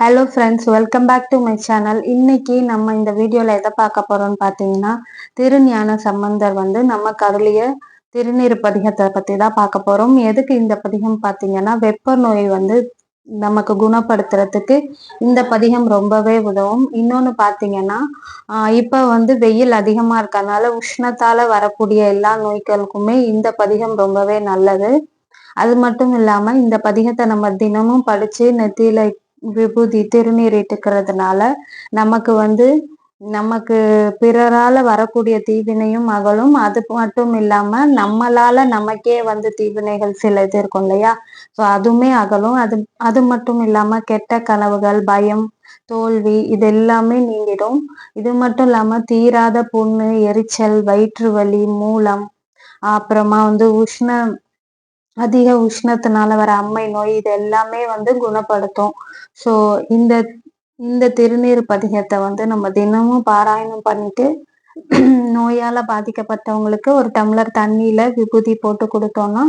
Hello friends welcome back to my channel இன்னைக்கு நம்ம இந்த வீடியோவில் எதை பார்க்க போறோம்னு பார்த்தீங்கன்னா திருஞான சம்பந்தர் வந்து நம்ம கருளிய திருநீர் பதிகத்தை பற்றி தான் பார்க்க போகிறோம் எதுக்கு இந்த பதிகம் பார்த்தீங்கன்னா வெப்ப நோய் வந்து நமக்கு குணப்படுத்துறதுக்கு இந்த பதிகம் ரொம்பவே உதவும். இன்னொன்று பார்த்தீங்கன்னா இப்போ வந்து வெயில் அதிகமாக இருக்கனால உஷ்ணத்தால் வரக்கூடிய எல்லா நோய்களுக்குமே இந்த பதிகம் ரொம்பவே நல்லது. அது மட்டும் இல்லாமல் இந்த பதிகத்தை நம்ம தினமும் படித்து நெத்தியில விபூதி திருநீர் இட்டுக்கிறதுனால நமக்கு வந்து நமக்கு பிறரால வரக்கூடிய தீவினையும் அகலும் அது மட்டும் இல்லாம நம்மளால நமக்கே வந்து தீவினைகள் சில இது இருக்கும் இல்லையா? ஸோ அதுவுமே அகலும். அது அது மட்டும் இல்லாம கெட்ட கனவுகள் பயம் தோல்வி இது எல்லாமே நீங்கிடும். இது மட்டும் இல்லாம தீராத புண்ணு எரிச்சல் வயிற்று வலி மூலம் அப்புறமா வந்து உஷ்ண அதிக உஷ்ணத்தினால வர அம்மை நோய் இது எல்லாமே வந்து குணப்படுத்தும். ஸோ இந்த இந்த திருநீர் பதிகத்தை வந்து நம்ம தினமும் பாராயணம் பண்ணிட்டு நோயால பாதிக்கப்பட்டவங்களுக்கு ஒரு டம்ளர் தண்ணியில விபூதி போட்டு கொடுத்தோம்னா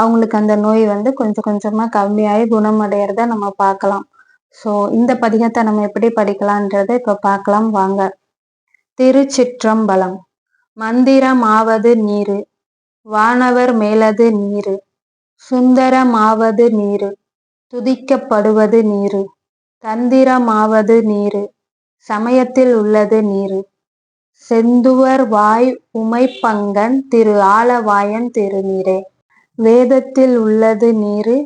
அவங்களுக்கு அந்த நோய் வந்து கொஞ்சம் கொஞ்சமா கம்மியாகி குணமடையறத நம்ம பார்க்கலாம். ஸோ இந்த பதிகத்தை நம்ம எப்படி படிக்கலான்றதை இப்போ பார்க்கலாம் வாங்க. திருச்சிற்றம்பலம். மந்திரமாவது நீரு. வானவர் மேலது நீரு. சுந்தரமாவது நீரு துதிக்கப்படுவது நீரு தந்திரமாவது நீரு சமயத்தில் உள்ளது நீரு. செந்துவர் வாய் உமைப்பங்கன் திரு ஆலவாயன் திருநீரே. வேதத்தில் உள்ளது நீரு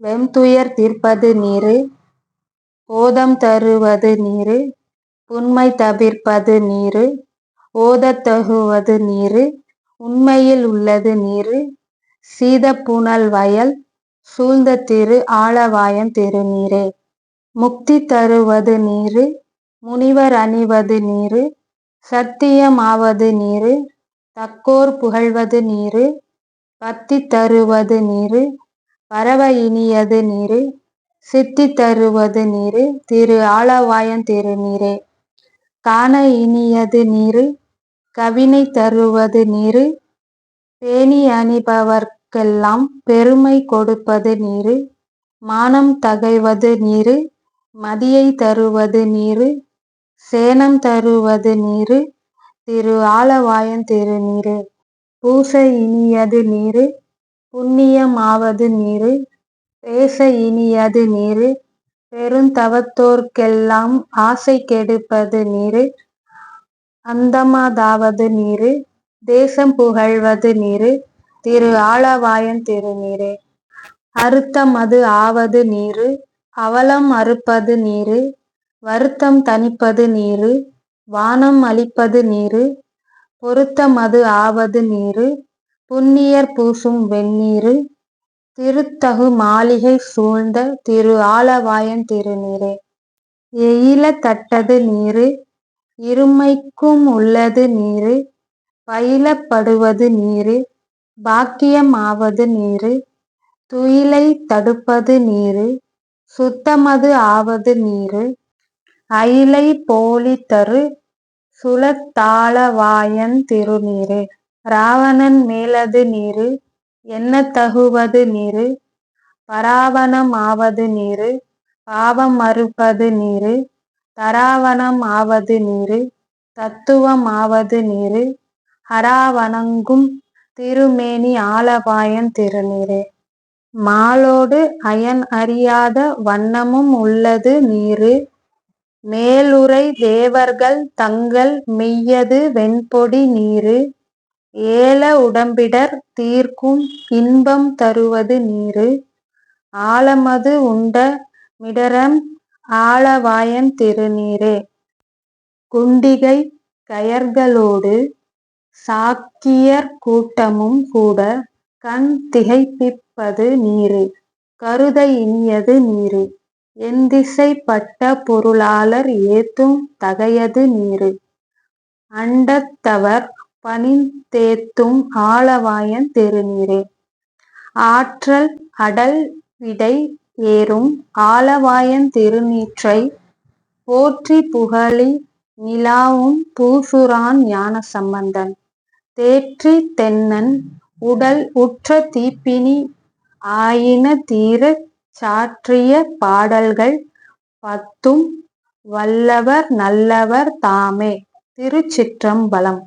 வெம்துயர் தீர்ப்பது நீரு ஓதம் தருவது நீரு புண்மை தவிர்ப்பது நீரு ஓதத்தகுவது நீரு உண்மையில் உள்ளது நீரு சீதப்புனல் வயல் சூழ்ந்த திரு ஆழவாயம் திருநீரே முக்தி தருவது நீரு முனிவர் அணிவது நீரு சத்தியமாவது நீரு தக்கோர் புகழ்வது நீரு பத்தி தருவது நீரு பரவ இனியது நீரு சித்தி தருவது நீரு திரு ஆலவாயன் திருநீரே காண இனியது நீரு கவினை தருவது நீரு பேணி அணிபவர்க்கெல்லாம் பெருமை கொடுப்பது நீரு. மானம் தகைவது நீரு. மதியை தருவது நீரு. சேனம் தருவது நீரு. திரு ஆலவாயன் திருநீரு பூச இனியது நீரு. புண்ணியமாவது நீரு. பேச இனியது நீரு. பெருந்தவத்தோர்க்கெல்லாம் ஆசை கெடுப்பது நீரு. அந்தமாதாவது நீரு. தேசம் புகழ்வது நீரு. திரு ஆலவாயன் திருநீரே. அது ஆவது நீரு அவலம் அறுப்பது நீரு வருத்தம் தணிப்பது நீரு வானம் அளிப்பது நீரு பொருத்தமது ஆவது நீரு புண்ணியர் பூசும் வெந்நீரு திருத்தகு மாளிகை சூழ்ந்த திரு ஆலவாயன் திருநீரே. எயில தட்டது நீரு இருமைக்கும் உள்ளது நீரு பயிலப்படுவது நீரு பாக்கியம் ஆவது நீரு துயிலை தடுப்பது நீரு சுத்தமது ஆவது நீரு அயிலை போலி தரு சுலத்தாளவாயன் திருநீரு. ராவணன் மேலது நீரு என்ன தகுவது நீரு பராவணம் ஆவது நீரு பாவம் மறுப்பது நீரு தராவணம் ஆவது நீரு தத்துவம் ஆவது நீரு ஹராவணங்கும் திருமேனி ஆலபாயன் திருநீரே. மாலோடு அயன் அறியாத வண்ணமும் உள்ளது நீரு. மேலுரை தேவர்கள் தங்கள் மெய்யது வெண்பொடி நீரு. ஏல உடம்பிடர் தீர்க்கும் இன்பம் தருவது நீரு. ஆலமது உண்ட மிடரம் ஆலவாயன் திருநீரே. குண்டிகை கயர்களோடு சாக்கியர் கூட்டமும் கூட கண் திகைப்பிப்பது நீரு. கருத இனியது நீரு. எந்திசைப்பட்ட பொருளாளர் ஏத்தும் தகையது நீரு. அண்டத்தவர் பணிந்தேத்தும் ஆலவாயன் திருநீரே. ஆற்றல் அடல் விடை ஏறும் ஆலவாயன் திருநீற்றை போற்றி புகழி நிலாவும் பூசுரான் ஞான சம்பந்தன் தேற்றி தென்னன் உடல் உற்ற தீப்பினி ஆயின தீரச் சாற்றிய பாடல்கள் பத்தும் வல்லவர் நல்லவர் தாமே. திருச்சிற்றம்பலம்.